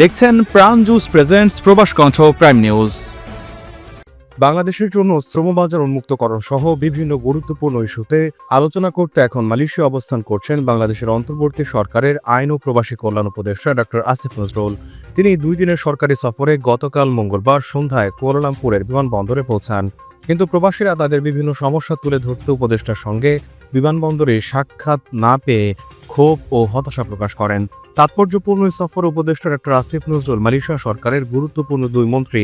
দেখছেন প্রাণ juice presents প্রবাস কণ্ঠ প্রাইম নিউজ বাংলাদেশের জন্য শ্রমবাজার উন্মুক্তকরণ সহ বিভিন্ন গুরুত্বপূর্ণ ইস্যুতে আলোচনা করতে এখন মালয়েশিয়া অবস্থান করছেন বাংলাদেশের অন্তর্বর্তী সরকারের আইন ও প্রবাসী কল্যাণ উপদেষ্টা ডক্টর আসিফ নজরুল। তিনি দুই দিনের সরকারি সফরে গতকাল মঙ্গলবার সন্ধ্যায় কুয়ালালামপুরের বিমানবন্দরে পৌঁছান। কিন্তু প্রবাসীরা তাদের বিভিন্ন সমস্যা তুলে ধরতে উপদেষ্টার সঙ্গে বিমানবন্দরে সাক্ষাৎ না পেয়ে ক্ষোভ ও হতাশা প্রকাশ করেন। তাৎপর্যপূর্ণ সফর উপদেষ্টা ডক্টর আসিফ নজরুল মালয়েশিয়া সরকারের গুরুত্বপূর্ণ দুই মন্ত্রী,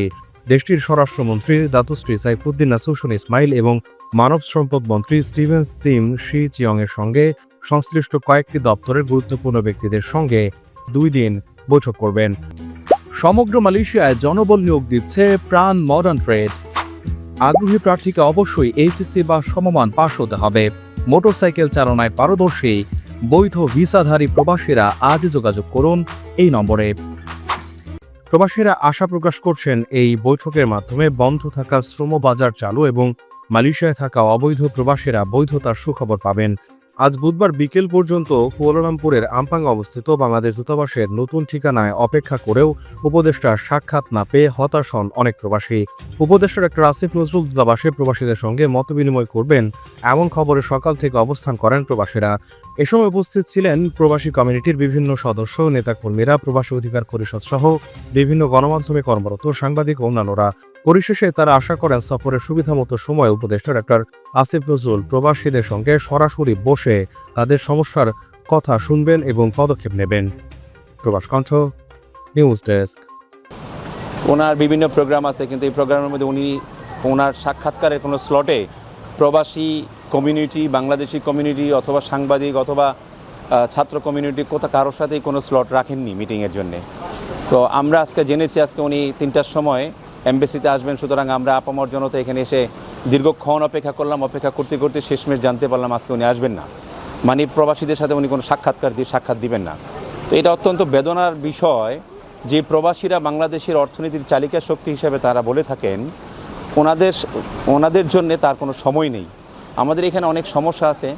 দেশটির স্বরাষ্ট্রমন্ত্রী দাতুশ্রী সাইফুদ্দিন নাসুসন ইসমাইল এবং মানব সম্পদ মন্ত্রী স্টিভেন সিম শি চিয়ং এর সঙ্গে সংশ্লিষ্ট কয়েকটি দপ্তরের গুরুত্বপূর্ণ ব্যক্তিদের সঙ্গে দুই দিন বৈঠক করবেন। সমগ্র মালয়েশিয়ায় জনবল নিয়োগ দিচ্ছে প্রাণ মডার্ন ট্রেড আগ্রহী প্রার্থীকে অবশ্যই এইচএসসি বা সমমান পাশ হতে হবে। মোটরসাইকেল চালনায় পারদর্শী। বৈধ ভিসাধারী প্রবাসীরা আজ যোগাযোগ করুন এই নম্বরে। প্রবাসীরা আশা প্রকাশ করছেন এই বৈঠকের মাধ্যমে বন্ধ থাকা শ্রম বাজার চালু এবং মালয়েশিয়ায় থাকা অবৈধ প্রবাসীরা বৈধতার সুখবর পাবেন। আজ বুধবার বিকেল পর্যন্ত কুয়ালালামপুরের আমপাং অবস্থিত বাংলাদেশ দূতাবাসের নতুন ঠিকানায় অপেক্ষা করেও উপদেষ্টার সাক্ষাৎ না পেয়ে হতাশ হন অনেক প্রবাসী। উপদেষ্টা ডক্টর আসিফ নজরুল দূতাবাসে প্রবাসীদের সঙ্গে মতবিনিময় করবেন এমন খবরে সকাল থেকে অবস্থান করেন প্রবাসীরা। এ সময় উপস্থিত ছিলেন প্রবাসী কমিউনিটির বিভিন্ন সদস্য, নেতাকর্মীরা, প্রবাসী অধিকার পরিষদ সহ বিভিন্ন গণমাধ্যমে কর্মরত সাংবাদিক অন্যান্যরা। পরিশেষে তারা আশা করেন সফরের সুবিধামতো সময় উপদেষ্টা ডক্টর আসিফ নজরুল প্রবাসীদের সঙ্গে সরাসরি বসে তাদের সমস্যার কথা শুনবেন এবং পদক্ষেপ নেবেন। প্রবাস কণ্ঠ, নিউজ ডেস্ক। ওনার বিভিন্ন প্রোগ্রাম আছে, কিন্তু এই প্রোগ্রামের মধ্যে উনি, ওনার সাক্ষাৎকারের কোনো স্লটে প্রবাসী কমিউনিটি, বাংলাদেশি কমিউনিটি অথবা সাংবাদিক অথবা ছাত্র কমিউনিটি কোথাও কারোর সাথেই কোনো স্লট রাখেননি মিটিংয়ের জন্যে। তো আমরা আজকে জেনেছি, আজকে উনি তিনটার সময় এমবেসিতে আসবেন, সুতরাং আমরা আপামর জনতা এখানে এসে দীর্ঘক্ষণ অপেক্ষা করলাম, অপেক্ষা করতে করতে শেষমেশ জানতে পারলাম আজকে উনি আসবেন না। মানে প্রবাসীদের সাথে উনি কোনো সাক্ষাৎকার দিয়ে সাক্ষাৎ দিবেন না। তো এটা অত্যন্ত বেদনার বিষয় যে প্রবাসীরা বাংলাদেশের অর্থনীতির চালিকা শক্তি হিসেবে তারা বলে থাকেন, ওনাদের ওনাদের জন্যে তার কোনো সময় নেই। আমাদের এখানে অনেক সমস্যা আছে।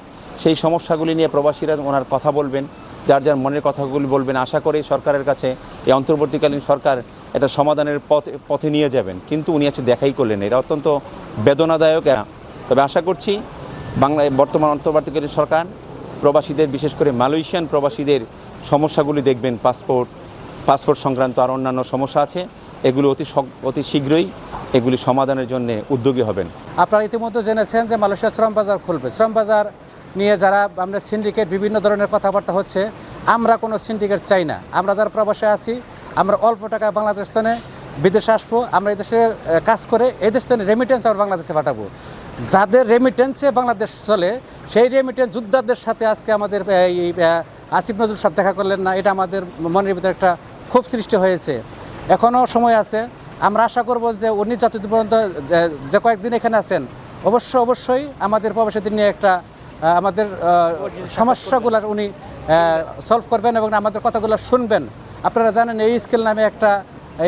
সেই সমস্যাগুলি নিয়ে প্রবাসীরা ওনার কথা বলবেন, যার যার মনের কথাগুলি বলবেন। আশা করি সরকারের কাছে এই অন্তর্বর্তীকালীন সরকার এটা সমাধানের পথ, পথে নিয়ে যাবেন। কিন্তু উনি আজকে দেখাই করলেন এটা অত্যন্ত বেদনাদায়ক তবে আশা করছি বাংলা বর্তমান অন্তর্বর্তীকালীন সরকার, প্রবাসীদের, বিশেষ করে মালয়েশিয়ান প্রবাসীদের সমস্যাগুলি দেখবেন, পাসপোর্ট পাসপোর্ট সংক্রান্ত আর অন্যান্য সমস্যা আছে। এগুলো অতি অতি শীঘ্রই এগুলি সমাধানের জন্য উদ্যোগী হবেন। আপনারা ইতিমধ্যে জেনেছেন যে মালয়েশিয়া শ্রম বাজার খুলবে। শ্রম বাজার নিয়ে যারা আমরা সিন্ডিকেট বিভিন্ন ধরনের কথাবার্তা হচ্ছে, আমরা কোনো সিন্ডিকেট চাই না। আমরা যারা প্রবাসে আছি আমরা অল্প টাকা বাংলাদেশ স্থানে বিদেশে আসব আমরা এদেশে কাজ করে এই দেশ থেকে রেমিটেন্স আমরা বাংলাদেশে পাঠাবো। যাদের রেমিটেন্সে বাংলাদেশ চলে সেই রেমিটেন্স যোদ্ধাদের সাথে আজকে আমাদের এই আসিফ নজরুল সাহেব দেখা করলেন না এটা আমাদের মনের ভিতরে একটা ক্ষোভ সৃষ্টি হয়েছে। এখনও সময় আছে। আমরা আশা করব যে উনি যতদিন পর্যন্ত যে- কয়েকদিন এখানে আছেন অবশ্য অবশ্যই আমাদের প্রবাসীদের নিয়ে একটা আমাদের আহ, সমস্যাগুলো উনি সলভ করবেন এবং আমাদের কথাগুলো শুনবেন। আপনারা জানেন এই স্কেল নামে একটা,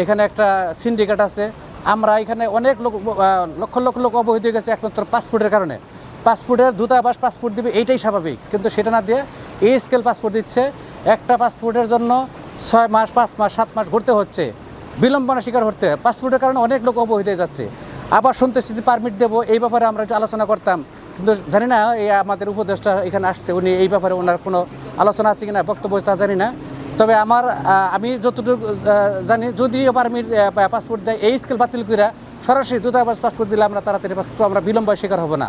এখানে একটা সিন্ডিকেট আছে। আমরা এখানে অনেক লোক লক্ষ লক্ষ লোক অবহিত হয়ে গেছে একমাত্র পাসপোর্টের কারণে। পাসপোর্টের দূতাবাস পাসপোর্ট দিবে এইটাই স্বাভাবিক। কিন্তু সেটা না দিয়ে এই স্কেল পাসপোর্ট দিচ্ছে। একটা পাসপোর্টের জন্য ছয় মাস, পাঁচ মাস, সাত মাস ঘুরতে হচ্ছে। বিলম্বনা শিকার হতে পাসপোর্টের কারণে অনেক লোক অবহিত হয়ে যাচ্ছে। আবার শুনতেছি যে পারমিট দেবো, এই ব্যাপারে আমরা একটু আলোচনা করতাম। কিন্তু জানি না, এই আমাদের উপদেষ্টা এখানে আসছে, উনি এই ব্যাপারে ওনার কোনো আলোচনা আছে কিনা, বক্তব্য তা জানি না। তবে আমার আমি যতটুকু জানি, যদি এবার আমি পাসপোর্ট দেয় এই স্কেল বাতিল করে সরাসরি দূতাবাস পাসপোর্ট দিলে আমরা তাড়াতাড়ি পাসপোর্ট, আমরা বিলম্ব শিকার হব না।